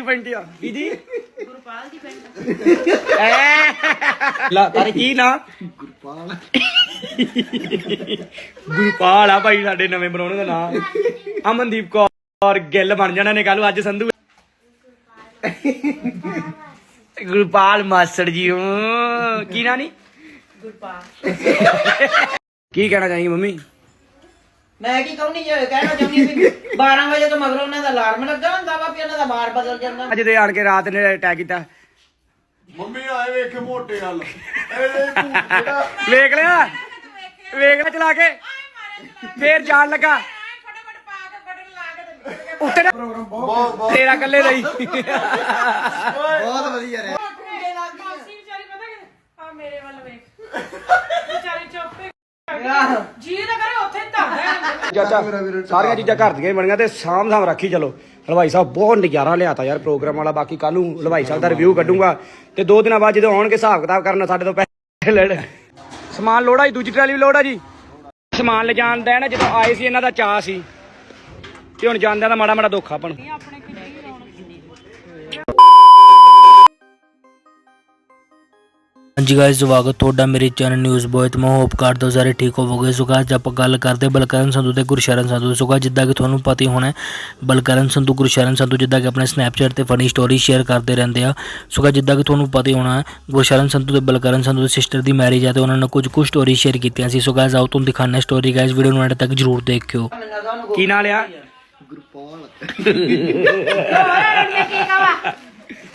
Pant ਆ। ਕੀ ਜੀ ਗੁਰਪਾਲ ਦੀ ਪੈਂਟ ਐ। ਲਾ ਤਾਰੇ ਕੀ ਨਾ? ਗੁਰਪਾਲ। ਗੁਰਪਾਲ ਆ ਭਾਈ ਸਾਡੇ ਨਵੇਂ ਬਣਾਉਣੇ ਦਾ ਨਾਮ ਅਮਨਦੀਪ ਕੌਰ ਗਿੱਲ ਬਣ ਜਾਣਾ ਨੇ ਕੱਲ ਅੱਜ ਸੰਧੂ। ਗੁਰਪਾਲ ਮਾਸਟਰ ਜੀ ਹੂੰ। ਕੀ ਨਾ ਨਹੀਂ ਗੁਰਪਾਲ। ਕੀ ਕਹਿਣਾ ਚਾਹੀਏ ਮੰਮੀ? ਮੈਂ ਕੀ ਕਹੂੰਨੀ ਜੇ ਕਹਿਣਾ ਚਾਹੁੰਦੀ ਵੀ 12 ਵਜੇ ਤੋਂ ਮਗਰੋਂ ਉਹਨਾਂ ਦਾ ਅਲਾਰਮ ਲੱਗਾ ਹੁੰਦਾ ਵਾ ਵੀ ਉਹਨਾਂ ਦਾ ਬਾਰ ਬਦਲ ਜਾਂਦਾ। ਅੱਜ ਦੇ ਆਣ ਕੇ ਰਾਤ ਨੇ ਅਟੈਕ ਕੀਤਾ। ਮੰਮੀ ਆਏ ਵੇਖੇ ਮੋਟੇ ਗੱਲ ਇਹ ਭੂਤ ਜਿਹੜਾ ਵੇਖ ਲਿਆ? ਵੇਖ ਲਿਆ। ਚਲਾ ਕੇ। ਫੇਰ ਜਾਣ ਲੱਗਾ। ਉੱਤੇ ਨਾ- ਬਹੁਤ ਬਹੁਤ ਤੇਰਾ ਕੱਲੇ ਦਾ ਹੀ। ਬਹੁਤ ਵਧੀਆ ਰਿਹਾ ਮਾਸੀ ਵਿਚਾਰੀ ਪਤਾ ਕਿ ਆ ਮੇਰੇ ਵੱਲ ਵੇਖ ਵਿਚਾਰੀ ਚੁੱਪੇ ਜੀ ਨਾ ਕਰੇ ਉੱਥੇ ਚਾਚਾ ਸਾਰੀਆਂ ਚੀਜ਼ਾਂ ਘਰ ਦੀਆਂ ਹੀ ਬਣੀਆਂ ਤੇ ਸਾਂਭ ਸਾਂਭ ਰੱਖੀ ਚਲੋ। ਹਲਵਾਈ ਸਾਹਿਬ ਬਹੁਤ ਨਜ਼ਾਰਾ ਲਿਆਤਾ ਯਾਰ ਪ੍ਰੋਗਰਾਮ ਵਾਲਾ ਬਾਕੀ ਕੱਲ ਨੂੰ ਹਲਵਾਈ ਸਾਹਿਬ ਦਾ ਰਿਵਿਊ ਕੱਢੂੰਗਾ। ਤੇ ਦੋ ਦਿਨਾਂ ਬਾਅਦ ਜਦੋਂ ਆਉਣਗੇ ਹਿਸਾਬ ਕਿਤਾਬ ਕਰਨ ਸਾਡੇ ਤੋਂ ਪੈਸੇ ਲੈਣ ਸਮਾਨ ਲੋੜਾ ਜੀ ਦੂਜੀ ਟਰਾਲੀ ਵੀ ਲੋੜਾ ਜੀ। ਸਮਾਨ ਲਿਜਾਣ ਦਾ ਨਾ ਜਦੋਂ ਆਏ ਸੀ ਇਹਨਾਂ ਦਾ ਚਾਹ ਸੀ। ਤੇ ਹੁਣ ਜਾਂਦਿਆਂ ਦਾ ਮਾੜਾ ਮਾੜਾ ਦੁੱਖ ਆ ਆਪਾਂ ਨੂੰ। ਹਾਂਜੀ ਗਾਇਸ ਸਵਾਗਤ ਤੁਹਾਡਾ ਮੇਰੇ ਚੈਨਲ ਨਿਊਜ਼ ਬੋਏ ਤੇ ਮੈਂ ਹੋਪ ਕਰਦਾ ਹਾਂ ਸਾਰੇ ਠੀਕ ਹੋਵੋਗੇ। ਸੋ guys, ਆਪਾਂ ਗੱਲ ਕਰਦੇ ਬਲਕਰਨ ਸੰਧੂ ਤੇ ਗੁਰਸ਼ਰਨ ਸੰਧੂ। ਸੋ ਜਿੱਦਾਂ ਕਿ ਤੁਹਾਨੂੰ ਪਤਾ ਹੀ ਹੋਣਾ ਹੈ, ਬਲਕਰਨ ਸੰਧੂ ਗੁਰਸ਼ਰਨ ਸੰਧੂ ਜਿੱਦਾਂ ਕਿ ਆਪਣੇ ਸਨੈਪਚੈਟ ਤੇ ਫਨੀ ਸਟੋਰੀ ਸ਼ੇਅਰ ਕਰਦੇ ਰਹਿੰਦੇ ਆ। ਸੋ ਜਿੱਦਾਂ ਕਿ ਤੁਹਾਨੂੰ ਪਤਾ ਹੀ ਹੋਣਾ ਗੁਰਸ਼ਰਨ ਸੰਧੂ ਤੇ ਬਲਕਰਨ ਸੰਧੂ ਦੀ ਸਿਸਟਰ ਦੀ ਮੈਰਿਜ ਹੈ ਤੇ ਉਹਨਾਂ ਨੇ ਕੁਝ ਕੁ ਸਟੋਰੀ ਸ਼ੇਅਰ ਕੀਤੀਆਂ ਸੀ। ਸੋ ਗਾਇਸ ਆਓ ਤੁਹਾਨੂੰ ਦਿਖਾਉਂਦੇ ਸਟੋਰੀ ਗਾਇਸ ਵੀਡੀਓ ਨੂੰ ਐਡ ਤੱਕ ਜਰੂਰ ਦੇਖਿਓ। ਕੀ ਨਾਲ ਆ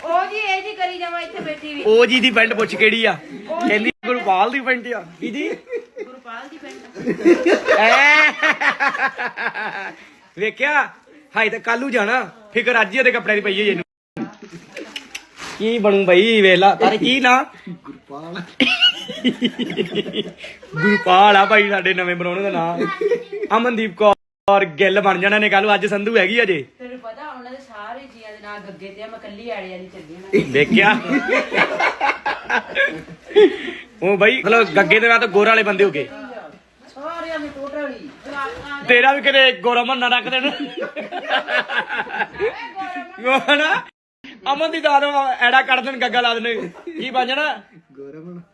ਉਹ ਜੀ ਇਹ ਜੀ ਕਰੀ ਜਾਵਾ ਇੱਥੇ ਬੈਠੀ ਵੀ। ਉਹ ਜੀ ਦੀ ਪੈਂਟ ਪੁੱਛ ਕਿਹੜੀ ਆ? ਕਹਿੰਦੀ ਗੁਰਪਾਲ ਦੀ ਪੈਂਟ ਆ। ਕੀ ਜੀ? ਗੁਰਪਾਲ ਦੀ ਪੈਂਟ। ਐ। ਵੇਖਿਆ? ਹਾਈ ਤਾਂ ਕੱਲੂ ਜਾਣਾ। ਫਿਕਰ ਅੱਜ ਹੀ ਉਹਦੇ ਕੱਪੜਿਆਂ ਦੀ ਪਈ ਹੈ ਇਹਨੂੰ। ਕੀ ਬਣੂ ਬਈ ਵੇਲਾ ਤਾਰੇ ਕੀ ਨਾ? ਗੁਰਪਾਲ। ਗੁਰਪਾਲ ਆ ਭਾਈ ਸਾਡੇ ਨਵੇਂ ਬਣਾਉਣੇ ਦਾ ਨਾਮ ਅਮਨਦੀਪ ਕੌਰ ਗਿੱਲ ਬਣ ਜਾਣਾ ਨੇ ਕੱਲ ਅੱਜ ਸੰਧੂ ਹੈਗੀ ਅਜੇ। ਤੈਨੂੰ ਪਤਾ ਉਹਨਾਂ ਦੇ ਸਾਰੇ ਜੀਆਂ ਦੇ ਨਾਲ ਗੱਗੇ ਤੇ ਆ, ਮੈਂ ਕੱਲੀ ਆੜੇ ਵਾਲੀ ਚੱਲੀ ਮੈਂ ਵੇਖਿਆ ਉਹ ਬਈ ਮਤਲਬ ਗੱਗੇ ਦੇ ਨਾਲ ਤਾਂ ਗੋਰ ਵਾਲੇ ਬੰਦੇ ਹੋ ਗਏ। ਸਾਰਿਆਂ ਦੀ ਟੋਟਲ ਹੀ। ਤੇਰਾ ਵੀ ਕਿਤੇ ਗੋਰਾ ਮੰਨਾ ਰੱਖ ਦੇਣ। ਗੋਰਾ ਅਮਨ ਦੀ ਦਾਦ ਐੜਾ ਕੱਢ ਦੇਣ ਗੱਗਾ ਲਾ ਦੇਣ। ਕੀ ਬਣ ਜਾਣਾ?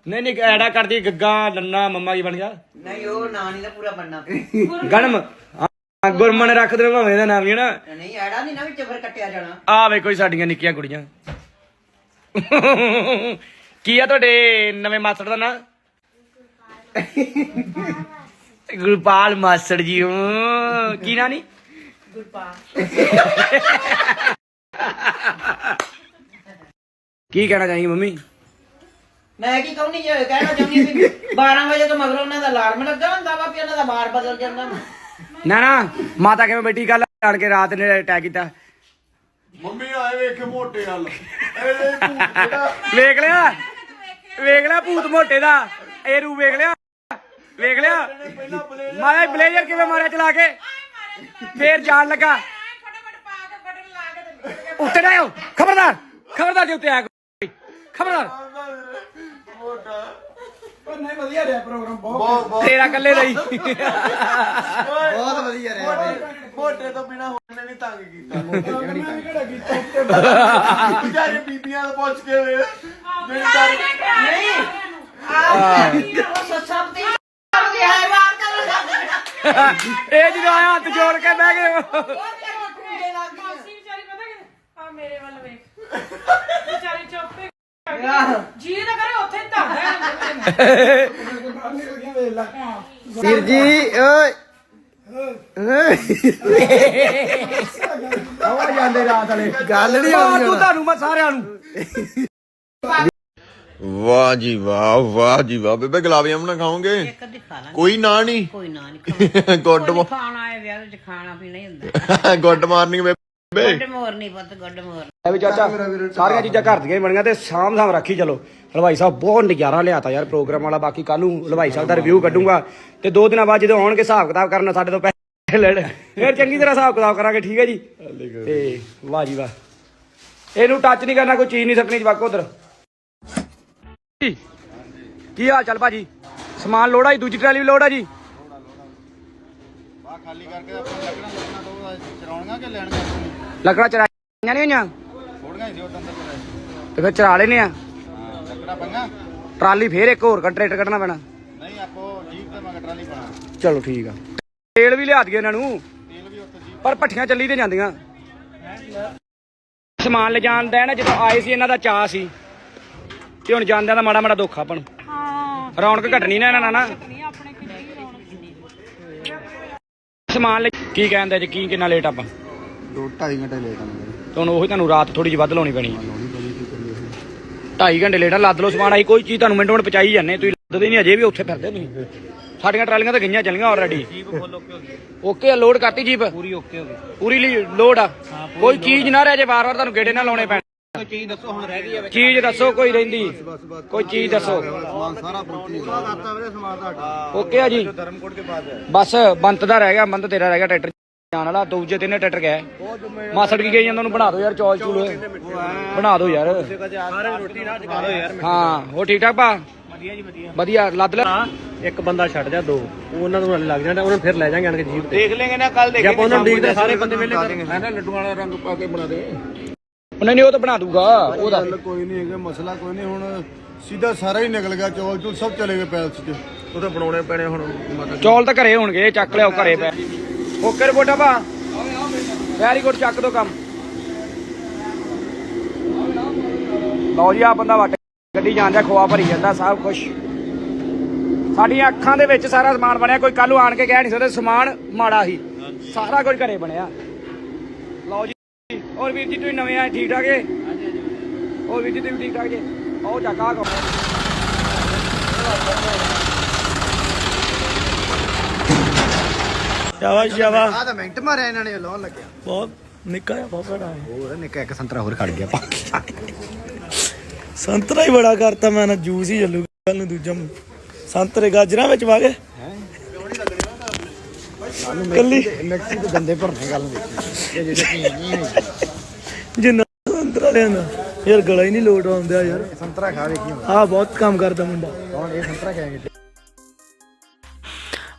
ਨਹੀਂ ਨਹੀਂ ਐੜਾ ਕੱਢਦੀ ਗੱਗਾ ਨੰਨਾ ਮੰਮਾ ਕੀ ਬਣ ਗਿਆ? ਨਹੀਂ ਉਹ ਨਾਂ ਨਹੀਂ ਨਾ ਪੂਰਾ ਬਣਨਾ। ਗਣਮ ਹਾਂ, ਗੁਰਮਨ ਰੱਖ ਦੇਣ ਭਾਵੇਂ ਦਾ ਨਾਮ ਹੀ ਹੈ ਨਾ। ਨਹੀਂ ਆੜਾ ਨਹੀਂ ਨਾ ਵਿੱਚ ਫਿਰ ਕੱਟਿਆ ਜਾਣਾ। ਆ ਵੇ ਕੋਈ ਸਾਡੀਆਂ ਨਿੱਕੀਆਂ ਕੁੜੀਆਂ। ਕੀ ਆ ਤੁਹਾਡੇ ਨਵੇਂ ਮਾਸਟਰ ਦਾ ਨਾਂ? ਗੁਰਪਾਲ ਮਾਸਟਰ ਜੀ ਹੂੰ। ਕੀ ਨਾਂ ਨਹੀਂ ਗੁਰਪਾਲ ਕੀ ਕਹਿਣਾ ਚਾਹੀਏ ਮੰਮੀ? ਮੈਂ ਕੀ ਕਹੂੰਨੀ ਜੇ ਕਹਿਣਾ ਚਾਹੁੰਦੀ ਵੀ 12 ਵਜੇ ਤੋਂ ਮਗਰੋਂ ਉਹਨਾਂ ਦਾ ਅਲਾਰਮ ਲੱਗਾ ਹੁੰਦਾ ਵਾ ਵੀ ਉਹਨਾਂ ਦਾ ਬਾਰ ਬਦਲ ਜਾਂਦਾ ਨਾ ਨਾ ਮਾਤਾ ਕਿਵੇਂ ਬੈਠੀ? ਕੱਲ ਆਣ ਕੇ ਰਾਤ ਨੇ ਅਟੈਕ ਕੀਤਾ। ਮੰਮੀ ਆਏ ਵੇਖੇ ਮੋਟੇ ਗੱਲ ਇਹ ਭੂਤ ਜਿਹੜਾ ਵੇਖ ਲਿਆ? ਵੇਖ ਲਿਆ ਭੂਤ ਮੋਟੇ ਦਾ? ਇਹ ਰੂ ਵੇਖ ਲਿਆ? ਵੇਖ ਲਿਆ? ਮਾਰੇ ਬਲੇਜ਼ਰ ਕਿਵੇਂ ਮਾਰਿਆ ਚਲਾ ਕੇ? ਫੇਰ ਜਾਣ ਲੱਗਾ। ਫਟਾਫਟ ਪਾ ਕੇ ਬਟਨ ਲਾ ਕੇ ਉੱਤੇ ਨਾ ਆਇਓ ਖਬਰਦਾਰ। ਖਬਰਦਾਰ ਜੇ ਉੱਤੇ ਆਇਆ ਕੋਈ ਖਬਰਦਾਰ ਮੋਟਾ। ਪ੍ਰੋਗਰਾਮ ਬਹੁਤ ਬਹੁਤ ਬਹੁਤ। ਤੇਰਾ ਕੱਲੇ ਦਾ ਹੀ। ਬਹੁਤ ਵਧੀਆ ਰਿਹਾ ਬਾਈ। ਮੋਟੇ ਤੋਂ ਬਿਨਾ ਉਹਨੇ ਨਹੀਂ ਤੰਗ ਕੀਤਾ। ਮੈਂ ਕਿਹੜਾ ਕੀਤਾ? ਵਿਚਾਰੇ ਬੀਬੀਆਂ ਨੂੰ ਪੁੱਛ ਕੇ ਵੇ। ਜਿਹੜੀ ਡਰ ਨਹੀਂ। ਉਹ ਸੱਸਾਂ ਤੇ ਕਰਦੇ ਹੈ ਬਾਤ ਕਰ ਲੱਗਾ ਇਹ ਜਦੋਂ ਆਇਆ ਹੱਥ ਜੋੜ ਕੇ ਬਹਿ ਗਏ। ਮਾਸੀ ਵਿਚਾਰੀ ਪਤਾ ਕਿ ਆ ਮੇਰੇ ਵੱਲ ਵੇਖ। ਵਿਚਾਰੀ ਚੁੱਪੇ ਜੀ ਨਾ ਕਰੇ ਵੀਰ ਜੀ ਓਏ। ਆਵਾ ਜਾਂਦੇ ਰਾਤ ਵਾਲੇ। ਗੱਲ ਨਹੀਂ ਮਾਰ ਆਉਂਦੀ ਤੂੰ ਤੁਹਾਨੂੰ ਮੈਂ ਸਾਰਿਆਂ ਨੂੰ। ਵਾਹ ਜੀ ਵਾਹ ਵਾਹ ਜੀ ਵਾਹ। ਬੇਬੇ ਗੁਲਾਬ ਜਾਮੁਨ ਖਾਓਗੇ? ਕੋਈ ਨਾ ਨਹੀਂ। ਕੋਈ ਨਾ ਨਹੀਂ ਗੁੱਡ ਖਾਣਾ ਹੈ ਵਿਆਹ ਵਿੱਚ ਖਾਣਾ ਪੀਣਾ ਹੀ ਹੁੰਦਾ। ਗੁੱਡ ਮਾਰਨਿੰਗ ਗੁੱਡ ਮੋਰ ਨਹੀਂ ਪੁੱਤ ਗੁੱਡ ਮੋਰ ਐ ਵੀ ਚਾਚਾ ਸਾਰੀਆਂ ਚੀਜ਼ਾਂ ਘਰ ਦੀਆਂ ਹੀ ਬਣੀਆਂ ਤੇ ਸਾਂਭ ਸਾਂਭ ਰੱਖੀ ਚਲੋ। ਹਲਵਾਈ ਸਾਹਿਬ ਬਹੁਤ ਨਜ਼ਾਰਾ ਲਿਆਤਾ ਯਾਰ ਪ੍ਰੋਗਰਾਮ ਵਾਲਾ ਬਾਕੀ ਕੱਲ ਨੂੰ ਹਲਵਾਈ ਸਾਹਿਬ ਦਾ ਰਿਵਿਊ ਕੱਢੂੰਗਾ। ਤੇ ਦੋ ਦਿਨਾਂ ਬਾਅਦ ਜਦੋਂ ਆਉਣਗੇ ਹਿਸਾਬ ਕਿਤਾਬ ਕਰਨ ਸਾਡੇ ਤੋਂ ਪੈਸੇ ਲੈਣ। ਫਿਰ ਚੰਗੀ ਤਰ੍ਹਾਂ ਹਿਸਾਬ ਕਿਤਾਬ ਕਰਾਂਗੇ ਠੀਕ ਹੈ ਜੀ? ਤੇ ਵਾਹ ਜੀ ਵਾਹ। ਇਹਨੂੰ ਟੱਚ ਨਹੀਂ ਕਰਨਾ ਕੋਈ ਚੀਜ਼ ਨਹੀਂ ਸਕਣੀ ਜਵਾਕੋ ਉਧਰ। ਕੀ ਹਾਲ ਚਾਲ ਭਾਜੀ? ਸਮਾਨ ਲੋੜਾ ਜੀ ਦੂਜੀ ਟਰਾਲੀ ਵੀ ਲੋੜਾ ਜੀ? ਖਾਲੀ ਕਰਕੇ ਆਪਾਂ ਲੱਕੜਾਂ ਲੱਕੜਾਂ ਤੋਂ ਚਰਾਉਣੀਆਂ ਕਿ ਲੈਣੀਆਂ ਲੱਕੜਾਂ ਚਰਾਈਆਂ ਨਹੀਂ ਹੋਈਆਂ? ਤੇ ਫਿਰ ਚਰਾ ਲੈਨੇ ਆ? ਚੱਕਣਾ ਪੰਗਾ ਟਰਾਲੀ ਫੇਰ ਇੱਕ ਹੋਰ ਕੱਢ ਟਰੈਕਟਰ ਕੱਢਣਾ ਪੈਣਾ। ਨਹੀਂ ਆਪੋ ਜੀਪ ਤੇ ਮਗਰ ਟਰਾਲੀ ਪਾਣਾ ਚਲੋ ਠੀਕ ਆ। ਤੇਲ ਵੀ ਲਿਆ ਦਈਏ ਇਹਨਾਂ ਨੂੰ। ਪਰ ਪੱਠੀਆਂ ਚੱਲੀ ਤੇ ਜਾਂਦੀਆਂ। ਸਮਾਨ ਲੈ ਜਾਣ ਦਾ ਨਾ ਜਦੋਂ ਆਏ ਸੀ ਇਹਨਾਂ ਦਾ ਚਾਹ ਸੀ। ਤੇ ਹੁਣ ਜਾਂਦਿਆਂ ਦਾ ਮਾੜਾ ਮਾੜਾ ਦੁੱਖ ਆ ਆਪਾਂ ਨੂੰ। ਹਾਂ। ਰੌਣਕ ਘਟਣੀ ਨਾ ਇਹਨਾਂ ਨਾਲ ਨਾ। ਨਹੀਂ ਆਪਣੇ ਕਿੰਨੀ ਰੌਣਕ। ਸਮਾਨ ਲੈ ਕੀ ਕਹਿੰਦੇ ਜੀ ਕੀ ਕਿੰਨਾ ਲੇਟ ਆਪਾਂ? ਦੋ 2.5 ਘੰਟੇ ਲੇਟ ਆਉਂਦੇ ਤੇ ਹੁਣ ਉਹੀ ਤੁਹਾਨੂੰ ਰਾਤ ਥੋੜੀ ਜਿਹੀ ਵੱਧ ਲਾਉਣੀ ਪੈਣੀ। ਹੈ ਢਾਈ ਘੰਟੇ ਲੇਟ ਆ ਲੱਦ ਲਓ ਸਮਾਨ ਆਈ ਕੋਈ ਚੀਜ਼ ਤੁਹਾਨੂੰ ਮਿੰਟ ਮਿੰਟ ਪਹੁੰਚਾਈ ਜਾਂਦੇ ਤੁਸੀਂ ਲੱਦਦੇ ਨਹੀਂ ਅਜੇ ਵੀ ਉੱਥੇ ਫਿਰਦੇ ਤੁਸੀਂ। ਸਾਡੀਆਂ ਟਰਾਲੀਆਂ ਤਾਂ ਗਈਆਂ ਚੱਲੀਆਂ ਆਲਰੇਡੀ ਓਕੇ ਲੋਡ ਕਰਤੀ ਜੀਪ। ਪੂਰੀ ਓਕੇ ਹੋ ਗਈ। ਪੂਰੀ ਲਈ ਲੋਡ ਆ। ਕੋਈ ਚੀਜ਼ ਨਾ ਰਹਿ ਜੇ ਵਾਰ-ਵਾਰ ਤੁਹਾਨੂੰ ਗੇੜੇ ਨਾ ਲਾਉਣੇ ਪੈਣ। ਕੋਈ ਚੀਜ਼ ਦੱਸੋ ਹੁਣ ਰਹਿ ਗਈ ਚੀਜ਼ ਦੱਸੋ ਕੋਈ ਰਹਿੰਦੀ। ਕੋਈ ਚੀਜ਼ ਦੱਸੋ। ਸਮਾਨ ਸਾਰਾ ਪਹੁੰਚੀ ਓਕੇ ਆ ਜੀ। ਧਰਮਕੋਟ ਕੇ ਬਾਅਦ ਹੈ ਬਸ ਬੰਤ ਦਾ ਰਹਿ ਗਿਆ ਬੰਤ ਤੇਰਾ ਰਹਿ ਗਿਆ ਟਰੈਕਟਰ ਜਾਣ ਵਾਲਾ ਦੂਜੇ ਤਿੰਨੇ ਟਰੈਕਟਰ ਗਏ ਮਾਸੜ ਕੀ ਗਈ ਜਾਂਦਾ ਉਹਨੂੰ ਬਣਾ ਦਿਓ ਯਾਰ ਚੌਲ ਚੂਲ। ਬਣਾ ਦਿਓ ਯਾਰ। ਨਾ ਲਓ ਹਾਂ ਹੋ ਠੀਕ ਠਾਕ ਭਾ? ਵਧੀਆ ਜੀ ਵਧੀਆ। ਵਧੀਆ ਲੱਦ ਲੈ। ਇੱਕ ਬੰਦਾ ਛੱਡ ਜਾ ਦੋ। ਉਹ ਉਹਨਾਂ ਨੂੰ ਲੱਗ ਜਾਣਾ ਉਹਨਾਂ ਨੂੰ ਫਿਰ ਲੈ ਜਾਾਂਗੇ ਆਣ ਕੇ ਜੀਪ ਤੇ। ਦੇਖ ਲੈਂਗੇ ਨਾ ਕੱਲ ਜੇ ਆਪਾਂ ਉਹਨਾਂ ਨੂੰ ਦੇਖਦੇ ਸਾਰੇ ਬੰਦੇ ਵੇਲੇ ਹੈ ਨਾ ਲੱਡੂਆਂ ਵਾਲਾ ਰੰਗ ਪਾ ਕੇ ਬਣਾ ਦੇ। ਨਹੀਂ ਨਹੀਂ ਉਹ ਤਾਂ ਬਣਾ ਦੂਗਾ ਉਹਦਾ ਗੱਲ ਕੋਈ ਨਹੀਂ ਹੈਗਾ ਮਸਲਾ ਕੋਈ ਨਹੀਂ ਹੁਣ ਸਿੱਧਾ ਸਾਰਾ ਹੀ ਨਿਕਲ ਗਿਆ ਚੌਲ ਚੂਲ ਸਭ ਚਲੇ ਗਏ ਪੈਲਸ 'ਚ। ਉਹ ਤਾਂ ਬਣਾਉਣੇ ਪੈਣੇ ਹੁਣ ਚੌਲ ਤਾਂ ਘਰੇ ਹੋਣਗੇ ਚੱਕ ਲਿਆਓ ਘਰੇ ਪੈ ਓਕੇ ਰਿਪੋਰਟਾ ਭਾ। ਵੈਰੀ ਗੁੱਡ ਚੱਕ ਦੋ ਕੰਮ। ਲਓ ਜੀ ਆ ਬੰਦਾ ਵੱਟ ਗੱਡੀ ਜਾਂਦਾ ਖੋਆ ਭਰੀ ਜਾਂਦਾ ਸਭ ਕੁਝ ਸਾਡੀਆਂ ਅੱਖਾਂ ਦੇ ਵਿੱਚ ਸਾਰਾ ਸਮਾਨ ਬਣਿਆ ਕੋਈ ਕੱਲ ਆਣ ਕੇ ਕਹਿ ਨਹੀਂ ਸਕਦਾ ਸਮਾਨ ਮਾੜਾ ਸੀ ਸਾਰਾ ਕੁਝ ਘਰੇ ਬਣਿਆ। ਲਓ ਜੀ ਹੋਰ ਵੀਰ ਜੀ ਤੁਸੀਂ ਨਵੇਂ ਆਏ ਠੀਕ ਠਾਕ ਜੇ? ਹੋਰ ਵੀਰ ਜੀ ਤੁਸੀਂ ਠੀਕ ਠਾਕ ਜੇ? ਆਓ ਚੱਕਾ ਕੋ ਸ਼ਾਬਾਸ਼ ਸ਼ਾਬਾਸ਼। ਆ ਤਾਂ ਮਿੰਟ ਮਾਰਿਆ ਇਹਨਾਂ ਨੇ ਲਾਉਣ ਲੱਗਿਆ। ਬਹੁਤ ਨਿੱਕਾ ਜਿਹਾ ਬਹੁਤ ਬੜਾ ਹੈ। ਹੋਰ ਨਿੱਕਾ ਇੱਕ ਸੰਤਰਾ ਹੋਰ ਖੜ ਗਿਆ ਸੰਤਰਾ ਹੀ ਬੜਾ ਕਰਤਾ ਮੈਂ ਨਾ ਜੂਸ ਹੀ ਚੱਲੂ। ਕੱਲ ਨੂੰ ਦੂਜਾ। ਸੰਤਰੇ ਗਾਜਰਾਂ ਵਿੱਚ ਪਾ ਕੇ। ਕੱਲੀ। ਮਿਕਸੀ ਤੇ ਗੰਦੇ ਭਰਨੇ ਗੱਲ ਦੇਖੀ। ਜਿੰਨਾ ਸੰਤਰਾ ਲਿਆਂਦਾ। ਯਾਰ ਗਲਾ ਹੀ ਨਹੀਂ ਲੋਟ ਆਉਂਦਾ ਯਾਰ। ਸੰਤਰਾ ਖਾ ਵੇਖੀ ਆਹ ਬਹੁਤ ਕੰਮ ਕਰਦਾ ਮੁੰਡਾ। ਕੌਣ ਇਹ ਸੰਤਰਾ ਖਾਏਗੇ